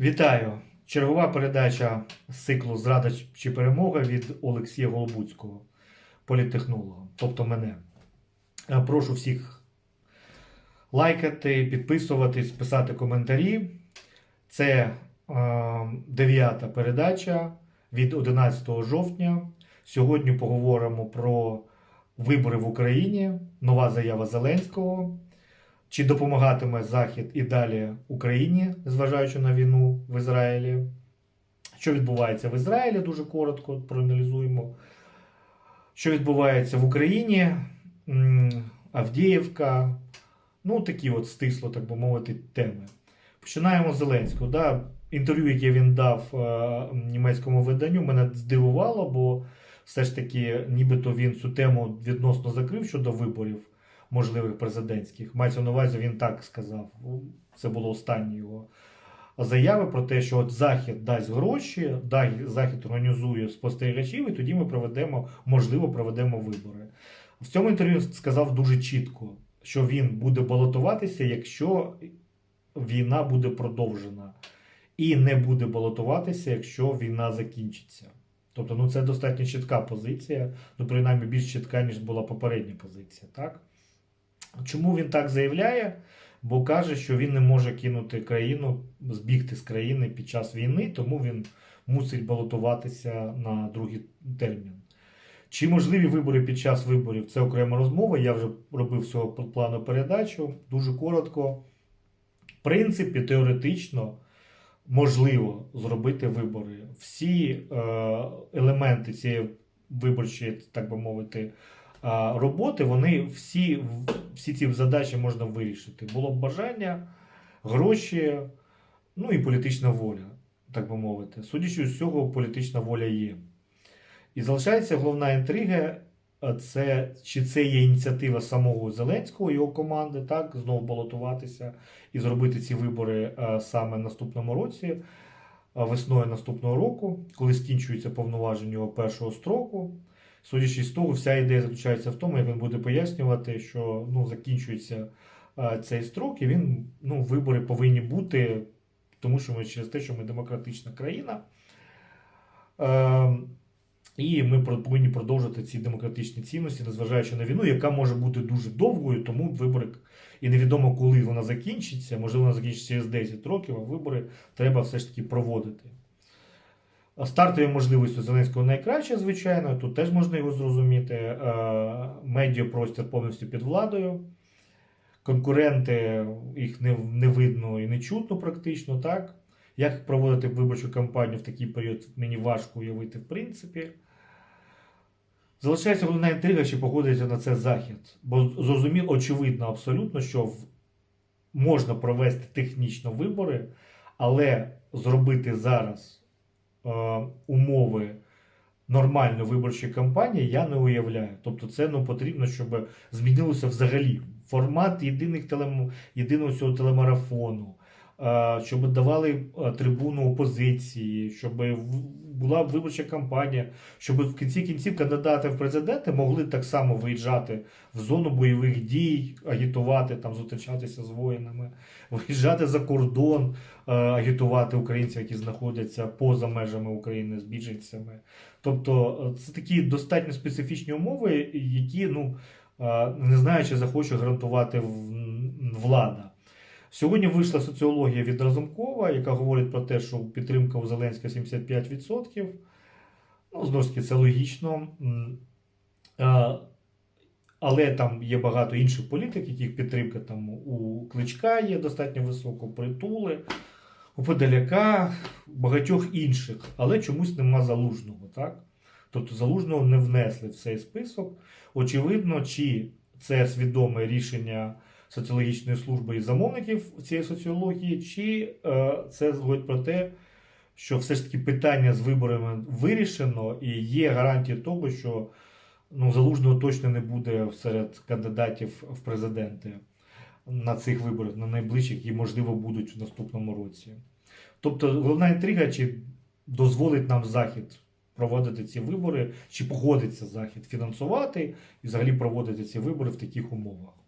Вітаю! Чергова передача циклу Зрада чи перемога від Олексія Голобуцького, політтехнолога, тобто мене. Е, Прошу всіх лайкати, підписуватись, писати коментарі. Це е, дев'ята передача від 11 жовтня. Сьогодні поговоримо про вибори в Україні, нова заява Зеленського. Чи допомагатиме Захід і далі Україні, зважаючи на війну в Ізраїлі? Що відбувається в Ізраїлі, дуже коротко проаналізуємо. Що відбувається в Україні? Авдіївка. Ну, такі от стисло, так би мовити, теми. Починаємо з Зеленського. Да? Інтерв'ю, яке він дав е, німецькому виданню, мене здивувало, бо все ж таки, нібито він цю тему відносно закрив щодо виборів можливих президентських. Мається на увазі, він так сказав. Це було останні його заяви про те, що от Захід дасть гроші, Захід організує спостерігачів, і тоді ми проведемо, можливо, проведемо вибори. В цьому інтерв'ю сказав дуже чітко, що він буде балотуватися, якщо війна буде продовжена, і не буде балотуватися, якщо війна закінчиться. Тобто, ну це достатньо чітка позиція, ну принаймні більш чітка, ніж була попередня позиція, так? Чому він так заявляє? Бо каже, що він не може кинути країну, збігти з країни під час війни, тому він мусить балотуватися на другий термін. Чи можливі вибори під час виборів? Це окрема розмова. Я вже робив цього плану передачу. Дуже коротко. В принципі, теоретично можливо зробити вибори. Всі е, елементи цієї виборчої, так би мовити, роботи, вони всі, всі ці задачі можна вирішити. Було б бажання, гроші, ну і політична воля, так би мовити. Судячи з цього, політична воля є. І залишається головна інтрига. Це чи це є ініціатива самого Зеленського, його команди, так, знову балотуватися і зробити ці вибори саме наступному році, весною наступного року, коли скінчується повноваження його першого строку. Судячи з того, вся ідея заключається в тому, як він буде пояснювати, що ну, закінчується а, цей строк, і він ну, вибори повинні бути, тому що ми через те, що ми демократична країна. Е, і ми повинні продовжити ці демократичні цінності, незважаючи на війну, яка може бути дуже довгою, тому вибори і невідомо, коли вона закінчиться. Можливо, вона закінчиться через 10 років, а вибори треба все ж таки проводити. Стартові можливості Зеленського найкраще, звичайно, тут теж можна його зрозуміти. Е, Медіапростір повністю під владою. Конкуренти, їх не, не видно і не чутно практично, так? Як проводити виборчу кампанію в такий період, мені важко уявити, в принципі. Залишається головна інтрига, чи погодиться на це Захід. Бо зрозуміло, очевидно, абсолютно, що в- можна провести технічно вибори, але зробити зараз умови нормальної виборчої кампанії я не уявляю. Тобто, це ну, потрібно, щоб змінилося взагалі формат єдиних телем... єдиного цього телемарафону, е, щоб давали е, трибуну опозиції, щоб була виборча кампанія, щоб в кінці кінців кандидати в президенти могли так само виїжджати в зону бойових дій, агітувати, там, зустрічатися з воїнами, виїжджати за кордон, е, агітувати українців, які знаходяться поза межами України з біженцями. Тобто е, це такі достатньо специфічні умови, які ну, е, не знаю, чи захоче гарантувати влада. Сьогодні вийшла соціологія від Разумкова, яка говорить про те, що підтримка у Зеленська 75%. Ну, знову ж таки, це логічно. Але там є багато інших політик, яких підтримка там у Кличка є достатньо високо, притули, у Подоляка, багатьох інших, але чомусь нема залужного. Так? Тобто залужного не внесли в цей список. Очевидно, чи це свідоме рішення соціологічної служби і замовників цієї соціології, чи е, це говорить про те, що все ж таки питання з виборами вирішено, і є гарантія того, що ну, залужного точно не буде серед кандидатів в президенти на цих виборах, на найближчих, які, можливо, будуть в наступному році. Тобто, головна інтрига, чи дозволить нам Захід проводити ці вибори, чи погодиться Захід фінансувати і взагалі проводити ці вибори в таких умовах.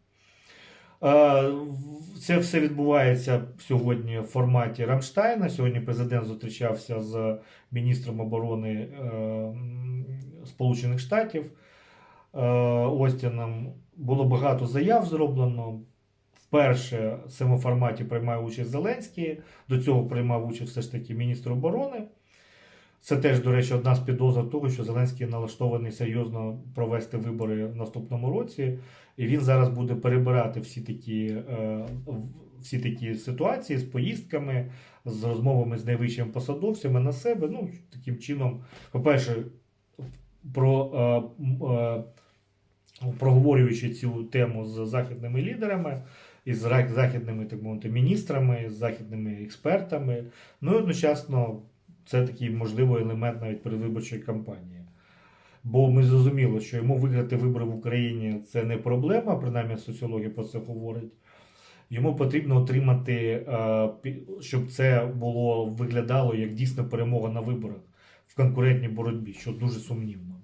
Е, Це все відбувається сьогодні в форматі Рамштайна. Сьогодні президент зустрічався з міністром оборони е, Сполучених Штатів е, Остіном. Було багато заяв зроблено. Вперше в цьому форматі приймає участь Зеленський. До цього приймав участь все ж таки міністр оборони. Це теж, до речі, одна з підозр того, що Зеленський налаштований серйозно провести вибори в наступному році. І він зараз буде перебирати всі такі, е, всі такі ситуації з поїздками, з розмовами з найвищими посадовцями на себе. Ну, таким чином, по-перше, про, е, е, проговорюючи цю тему з західними лідерами, із західними так мовити, міністрами, з західними експертами. Ну і одночасно це такий можливий елемент навіть передвиборчої кампанії. Бо ми зрозуміли, що йому виграти вибори в Україні це не проблема, принаймні соціологія про це говорить. Йому потрібно отримати, е, щоб це було виглядало як дійсна перемога на виборах в конкурентній боротьбі, що дуже сумнівно.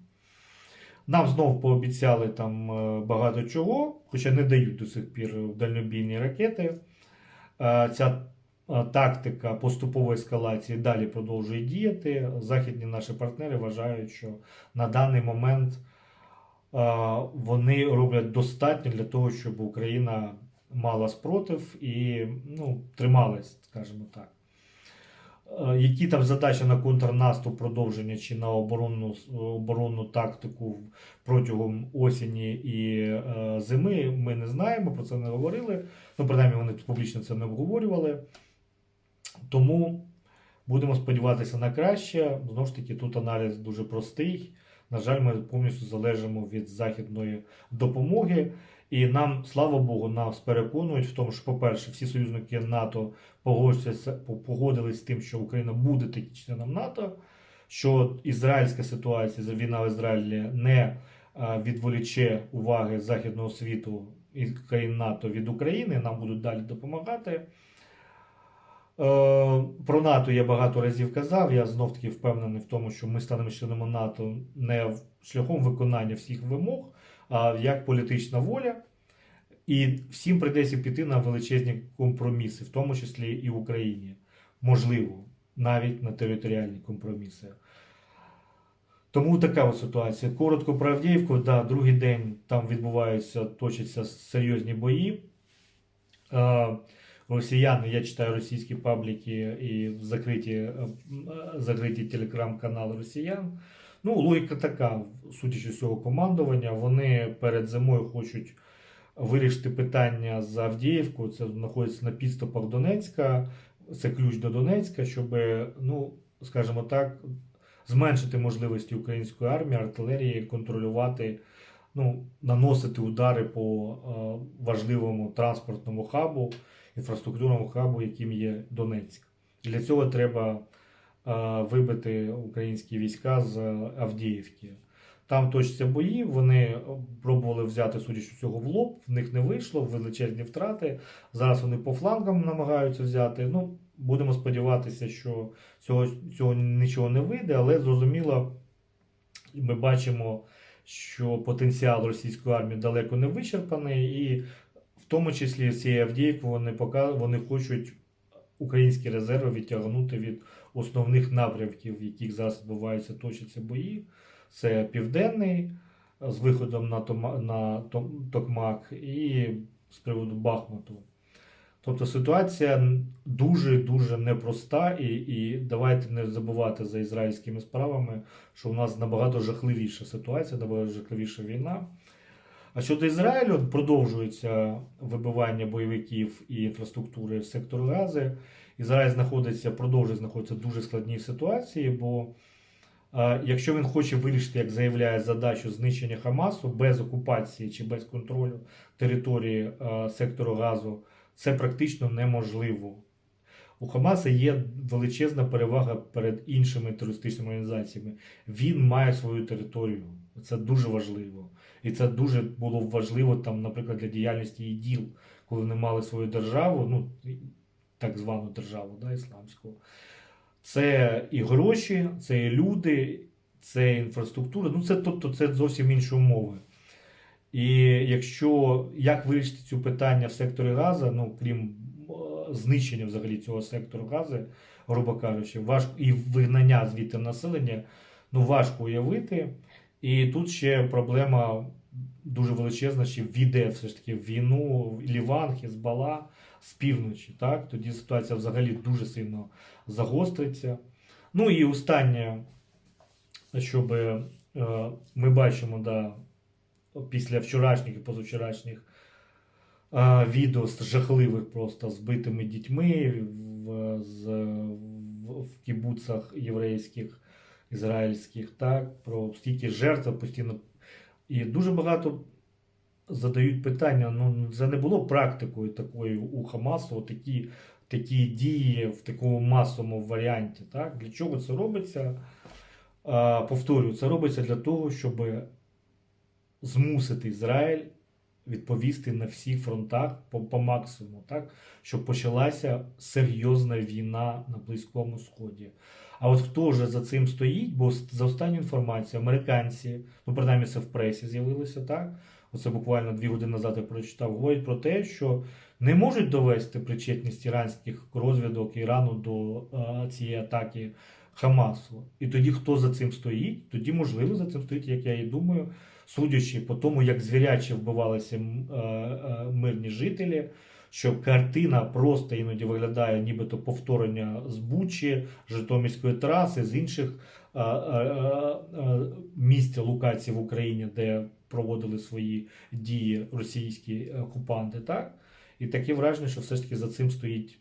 Нам знов пообіцяли там е, багато чого, хоча не дають до сих пір дальнобійні ракети. Е, Ця тактика поступової ескалації далі продовжує діяти. Західні наші партнери вважають, що на даний момент е, вони роблять достатньо для того, щоб Україна мала спротив і ну, трималась, скажімо так. Е, Які там задачі на контрнаступ продовження чи на оборонну, оборонну тактику протягом осені і е, зими, ми не знаємо, про це не говорили. Ну, принаймні, вони публічно це не обговорювали. Тому будемо сподіватися на краще. Знову ж таки, тут аналіз дуже простий. На жаль, ми повністю залежимо від західної допомоги. І нам, слава Богу, нас переконують в тому, що, по-перше, всі союзники НАТО погодились з тим, що Україна буде таки членом НАТО, що ізраїльська ситуація, війна в Ізраїлі не відволіче уваги західного світу і країн НАТО від України, нам будуть далі допомагати. Е, Про НАТО я багато разів казав. Я знов таки впевнений в тому, що ми станемо членом НАТО не шляхом виконання всіх вимог, а як політична воля. І всім прийдеться піти на величезні компроміси, в тому числі і Україні. Можливо, навіть на територіальні компроміси. Тому така от ситуація. Коротко про Авдіївку, да, другий день там відбуваються, точаться серйозні бої. Е, Росіяни, я читаю російські пабліки і закриті, е, закриті телеграм-канали росіян. Ну, логіка така, судячи з цього командування, вони перед зимою хочуть вирішити питання з Авдіївку. Це знаходиться на підступах Донецька, це ключ до Донецька, щоб, ну, скажімо так, зменшити можливості української армії, артилерії, контролювати, ну, наносити удари по е, важливому транспортному хабу, інфраструктурному хабу, яким є Донецьк. Для цього треба вибити українські війська з Авдіївки. Там точаться бої, вони пробували взяти, судячи цього, в лоб, в них не вийшло, величезні втрати. Зараз вони по флангам намагаються взяти. Ну, будемо сподіватися, що цього, цього нічого не вийде, але зрозуміло, ми бачимо, що потенціал російської армії далеко не вичерпаний, і тому числі цієї Авдіївки вони, пока, вони хочуть українські резерви відтягнути від основних напрямків, в яких зараз відбуваються точаться бої. Це південний з виходом на, Тома, на Токмак і з приводу Бахмуту. Тобто ситуація дуже-дуже непроста, і, і давайте не забувати за ізраїльськими справами, що у нас набагато жахливіша ситуація, набагато жахливіша війна. А щодо Ізраїлю, продовжується вибивання бойовиків і інфраструктури сектору Гази. Ізраїль знаходиться, продовжує знаходитися в дуже складній ситуації, бо е, якщо він хоче вирішити, як заявляє задачу знищення Хамасу без окупації чи без контролю території е, сектору Газу, це практично неможливо. У Хамаса є величезна перевага перед іншими терористичними організаціями. Він має свою територію. Це дуже важливо. І це дуже було важливо, там, наприклад, для діяльності ІДІЛ, коли вони мали свою державу, ну, так звану державу да, ісламську. Це і гроші, це і люди, це інфраструктура. Ну, це, тобто, це зовсім інші умови. І якщо як вирішити цю питання в секторі газу, ну крім знищення взагалі цього сектору газу, грубо кажучи, важко і вигнання звідти населення, ну важко уявити. І тут ще проблема дуже величезна, що війде все ж таки в війну Ліван, Хізбала з півночі. Так? Тоді ситуація взагалі дуже сильно загостриться. Ну і останнє, щоб е, ми бачимо, да, після вчорашніх і позавчорашніх відео з жахливих просто збитими дітьми в, з, в, в кібуцах єврейських, ізраїльських, так, про стільки жертв постійно. І дуже багато задають питання: ну це не було практикою такою у Хамасу, такі, такі дії в такому масовому варіанті. Так? Для чого це робиться? А, повторюю, це робиться для того, щоб змусити Ізраїль відповісти на всіх фронтах по, по максимуму, так? щоб почалася серйозна війна на Близькому Сході. А от хто вже за цим стоїть? Бо за останню інформацію, американці, ну принаймні це в пресі з'явилося так. Оце буквально дві години назад я прочитав, говорять про те, що не можуть довести причетність іранських розвідок Ірану до е, цієї атаки Хамасу. І тоді хто за цим стоїть? Тоді, можливо, за цим стоїть, як я і думаю, судячи по тому, як звіряче вбивалися е, е, мирні жителі, що картина просто іноді виглядає, нібито повторення з Бучі, Житомирської траси, з інших е, місць локацій в Україні, де проводили свої дії російські окупанти. Так? І таке враження, що все ж таки за цим стоїть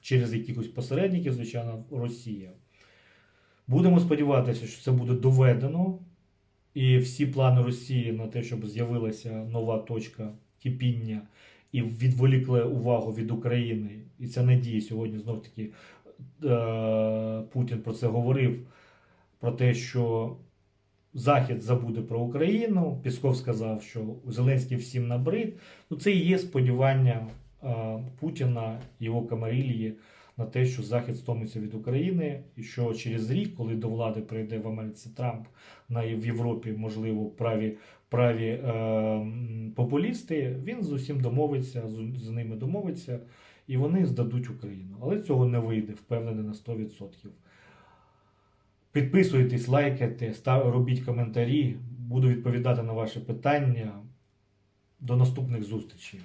через якихось посередників, звичайно, Росія. Будемо сподіватися, що це буде доведено, і всі плани Росії на те, щоб з'явилася нова точка кипіння і відволікли увагу від України. І ця надія сьогодні знов таки е, Путін про це говорив: про те, що Захід забуде про Україну. Пісков сказав, що Зеленський всім набрид. Ну, це і є сподівання е, Путіна, його камарілії на те, що Захід стомиться від України, і що через рік, коли до влади прийде в Америці Трамп, на в Європі, можливо, праві праві е, популісти, він з усім домовиться, з, з ними домовиться, і вони здадуть Україну. Але цього не вийде, впевнений на 100%. Підписуйтесь, лайкайте, став, робіть коментарі. Буду відповідати на ваші питання. До наступних зустрічей.